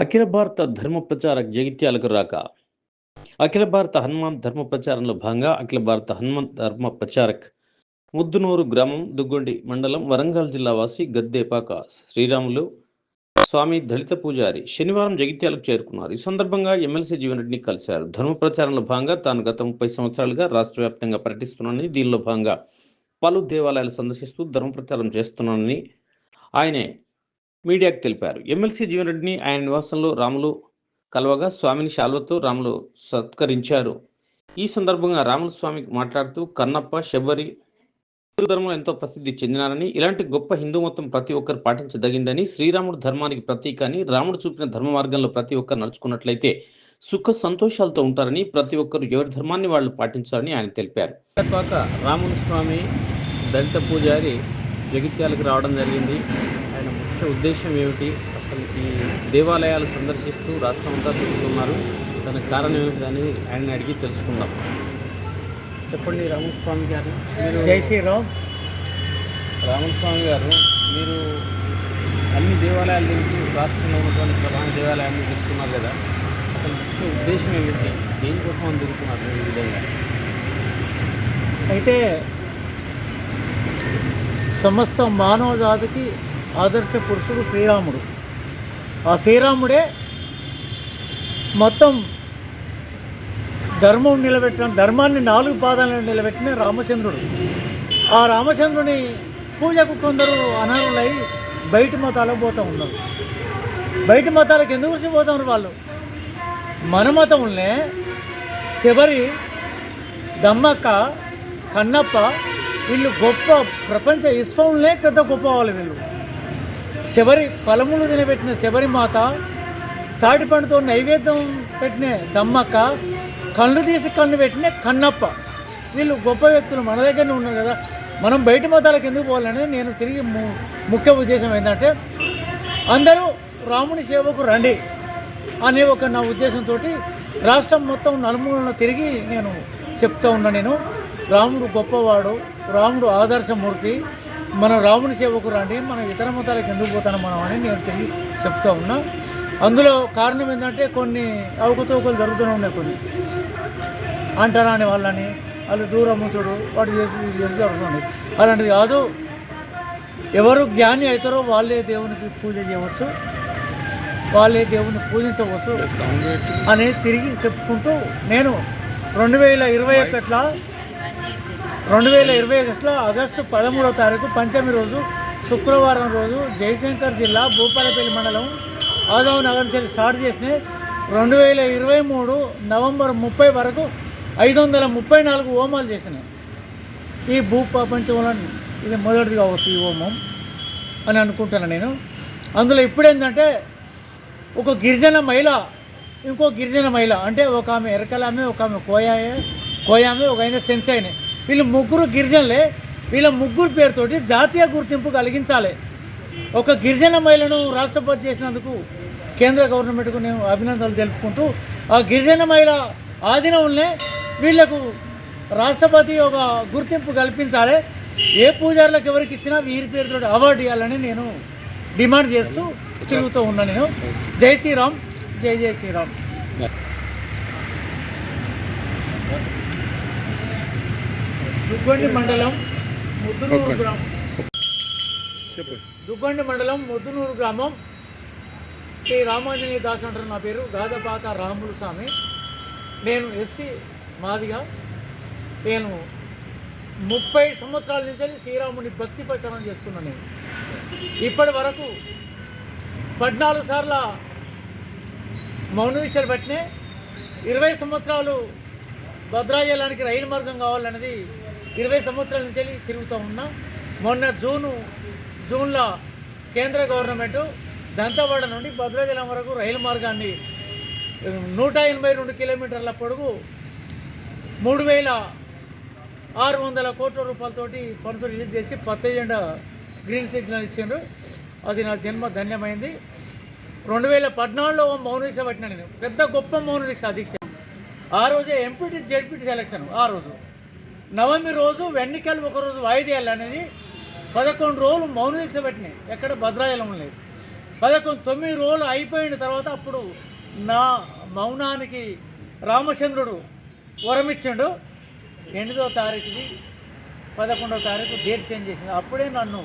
అఖిల భారత ధర్మ ప్రచారక్ జగిత్యాలకు రాక. అఖిల భారత హనుమాన్ ధర్మ ప్రచారంలో భాగంగా అఖిల భారత హనుమాన్ ధర్మ ప్రచారక్ ముద్దునూరు గ్రామం దుగ్గొండి మండలం వరంగల్ జిల్లా వాసి గద్దేపాక శ్రీరాములు స్వామి దళిత పూజారి శనివారం జగిత్యాలకు చేరుకున్నారు. ఈ సందర్భంగా ఎమ్మెల్సీ జీవన్ రెడ్డిని కలిశారు. ధర్మ ప్రచారంలో భాగంగా తాను గత ముప్పై సంవత్సరాలుగా రాష్ట్ర వ్యాప్తంగా పర్యటిస్తున్నానని దీనిలో భాగంగా పలు దేవాలయాలు సందర్శిస్తూ ధర్మ ప్రచారం చేస్తున్నానని ఆయనే మీడియాకు తెలిపారు. ఎమ్మెల్సీ జీవన్రెడ్డిని ఆయన నివాసంలో రాములు కలవగా స్వామిని శాల్వతో రాములు సత్కరించారు. ఈ సందర్భంగా రాములు స్వామి మాట్లాడుతూ కన్నప్ప శబరి హిందూ ధర్మం ఎంతో ప్రసిద్ధి చెందినారని ఇలాంటి గొప్ప హిందూ మతం ప్రతి ఒక్కరు పాటించదగిందని శ్రీరాముడు ధర్మానికి ప్రతీక అని రాముడు చూపిన ధర్మ మార్గంలో ప్రతి ఒక్కరు నడుచుకున్నట్లయితే సుఖ సంతోషాలతో ఉంటారని ప్రతి ఒక్కరు ఎవరి ధర్మాన్ని వాళ్ళు పాటించాలని ఆయన తెలిపారు. తర్వాత రాములు స్వామి దళిత పూజారి జగిత్యాలకు రావడం జరిగింది. ఆయన ముఖ్య ఉద్దేశం ఏమిటి? అసలు ఈ దేవాలయాలు సందర్శిస్తూ రాష్ట్రం అంతా తిరుగుతున్నారు. దానికి కారణం ఏమిటి అని ఆయన అడిగి తెలుసుకుందాం. చెప్పండి రామస్వామి గారు. మీరు జై శ్రీరామ్. రామస్వామి గారు మీరు అన్ని దేవాలయాలు తిరుగుతూ రాష్ట్రంలో ఉన్నటువంటి ప్రధాన దేవాలయాన్ని తిరుగుతున్నారు కదా. అసలు ముఖ్య ఉద్దేశం ఏమిటి? దేనికోసం అని తిరుగుతున్నారు ఈ విధంగా? అయితే సమస్త మానవ జాతికి ఆదర్శ పురుషుడు శ్రీరాముడు. ఆ శ్రీరాముడే మొత్తం ధర్మం నిలబెట్టిన ధర్మాన్ని నాలుగు పాదాలను నిలబెట్టిన రామచంద్రుడు. ఆ రామచంద్రుని పూజకు కొందరు అనర్హులై బయట మతాలకు పోతూ ఉన్నారు. బయట మతాలకు ఎందుకు వచ్చి పోతున్నారు వాళ్ళు? మన మతంలోనే శబరి దమ్మక్క కన్నప్ప వీళ్ళు గొప్ప ప్రపంచ విశ్వంలోనే పెద్ద గొప్ప వాళ్ళు వీళ్ళు. శబరి ఫలములు తినబెట్టిన శబరిమాత మాత నైవేద్యం పెట్టిన దమ్మక్క కళ్ళు తీసి కన్ను పెట్టిన కన్నప్ప. వీళ్ళు గొప్ప వ్యక్తులు మన దగ్గరనే ఉన్నారు కదా. మనం బయట మతాలకు ఎందుకు పోవాలనేది నేను తిరిగి ము- ముఖ్య ఉద్దేశం ఏంటంటే అందరూ రాముని సేవకు రండి అనే ఒక నా ఉద్దేశంతో రాష్ట్రం మొత్తం నలుమూలన తిరిగి నేను చెప్తా ఉన్నా నేను. రాముడు గొప్పవాడు రాముడు ఆదర్శమూర్తి మన రాముని సేవకు రండి మనం ఇతర మతాలకు ఎందుకు పోతాను మనం అని నేను తిరిగి చెప్తా ఉన్నా. అందులో కారణం ఏంటంటే కొన్ని అవకతవకలు జరుగుతూనే ఉన్నాయి కొన్ని. అంటరాని వాళ్ళని వాళ్ళు దూరం ఉంచుడు వాడు చేసి జరుగుతుంది అలాంటిది కాదు. ఎవరు జ్ఞాని అవుతారో వాళ్ళే దేవునికి పూజ చేయవచ్చు. వాళ్ళే దేవుని పూజించవచ్చు అనేది తిరిగి చెప్పుకుంటూ నేను రెండు వేల ఇరవై ఒకటిలో రెండు వేల ఇరవై ఒకటిలో ఆగస్టు పదమూడవ తారీఖు పంచమి రోజు శుక్రవారం రోజు జయశంకర్ జిల్లా భూపాలపల్లి మండలం ఆదవ్ నగర్ నుంచి స్టార్ట్ చేసిన రెండు వేల ఇరవై మూడు నవంబర్ ముప్పై వరకు ఐదు వందల ముప్పై నాలుగు హోమాలు చేసినాయి. ఈ భూ ప్రపంచంలో ఇది మొదటిది కావచ్చు ఈ హోమం అని అనుకుంటున్నాను నేను. అందులో ఇప్పుడేంటంటే ఒక గిరిజన మహిళ ఇంకో గిరిజన మహిళ అంటే ఒక ఆమె ఎరకలామె ఒక ఆమె కోయాయే కోయామె ఒక ఆయన సెన్సైనే. వీళ్ళు ముగ్గురు గిరిజనులే. వీళ్ళ ముగ్గురు పేరుతోటి జాతీయ గుర్తింపు కలిగించాలి. ఒక గిరిజన మహిళను రాష్ట్రపతి చేసినందుకు కేంద్ర గవర్నమెంట్కు నేను అభినందనలు తెలుపుకుంటూ ఆ గిరిజన మహిళ ఆధీనంలోనే వీళ్ళకు రాష్ట్రపతి ఒక గుర్తింపు కల్పించాలి. ఏ పూజారులకు ఎవరికి ఇచ్చినా వీరి పేరుతో అవార్డు ఇవ్వాలని నేను డిమాండ్ చేస్తూ తిరుగుతూ ఉన్నా నేను. జై శ్రీరామ్ జై జై శ్రీరామ్. దుగ్గొండి మండలం ముద్దునూరు గ్రామం. దుగ్గొండి మండలం ముద్దునూరు గ్రామం. శ్రీ రామాంజనేయ దాస్ అంటారు నా పేరు. గాదపాక రాములు స్వామి. నేను ఎస్సీ మాదిగా నేను ముప్పై సంవత్సరాల నుంచి శ్రీరాముని భక్తి ప్రచారం చేస్తున్నాను నేను. ఇప్పటి వరకు పద్నాలుగు సార్ల మౌన దీక్షలు పెట్టినే ఇరవై సంవత్సరాలు భద్రాచలానికి రైలు మార్గం కావాలన్నది ఇరవై సంవత్సరాల నుంచి వెళ్ళి తిరుగుతూ ఉన్నాం. మొన్న జూను జూన్లో కేంద్ర గవర్నమెంట్ దంతవాడ నుండి భద్రాచలం వరకు రైలు మార్గాన్ని నూట ఎనభై రెండు కిలోమీటర్ల పొడుగు మూడు వేల ఆరు వందల కోట్ల రూపాయలతోటి పనులు రిలీజ్ చేసి పచ్చ జెండా గ్రీన్ సిగ్నల్ ఇచ్చిండ్రు. అది నా జన్మ ధన్యమైంది. రెండు వేల పద్నాలుగులో ఓ మౌన దీక్ష పట్టినా నేను. పెద్ద గొప్ప మౌన దీక్ష దీక్ష. ఆ రోజే ఎంపీటీ జెడ్పీటీ సెలక్షన్ ఆ రోజు. నవమి రోజు వెన్నికలు ఒక రోజు వాయిదేయాలి అనేది పదకొండు రోజులు మౌన దీక్ష పెట్టినాయి. ఎక్కడ భద్రాచలం లేదు. పదకొండు తొమ్మిది రోజులు అయిపోయిన తర్వాత అప్పుడు నా మౌనానికి రామచంద్రుడు వరమిచ్చిండు. ఎనిమిదో తారీఖుది పదకొండవ తారీఖు డేట్ చేంజ్ చేసింది. అప్పుడే నన్ను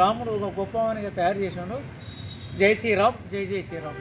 రాముడు ఒక గొప్పవానిగా తయారు చేసిండు జై శ్రీరామ్ జై జై శ్రీరామ్.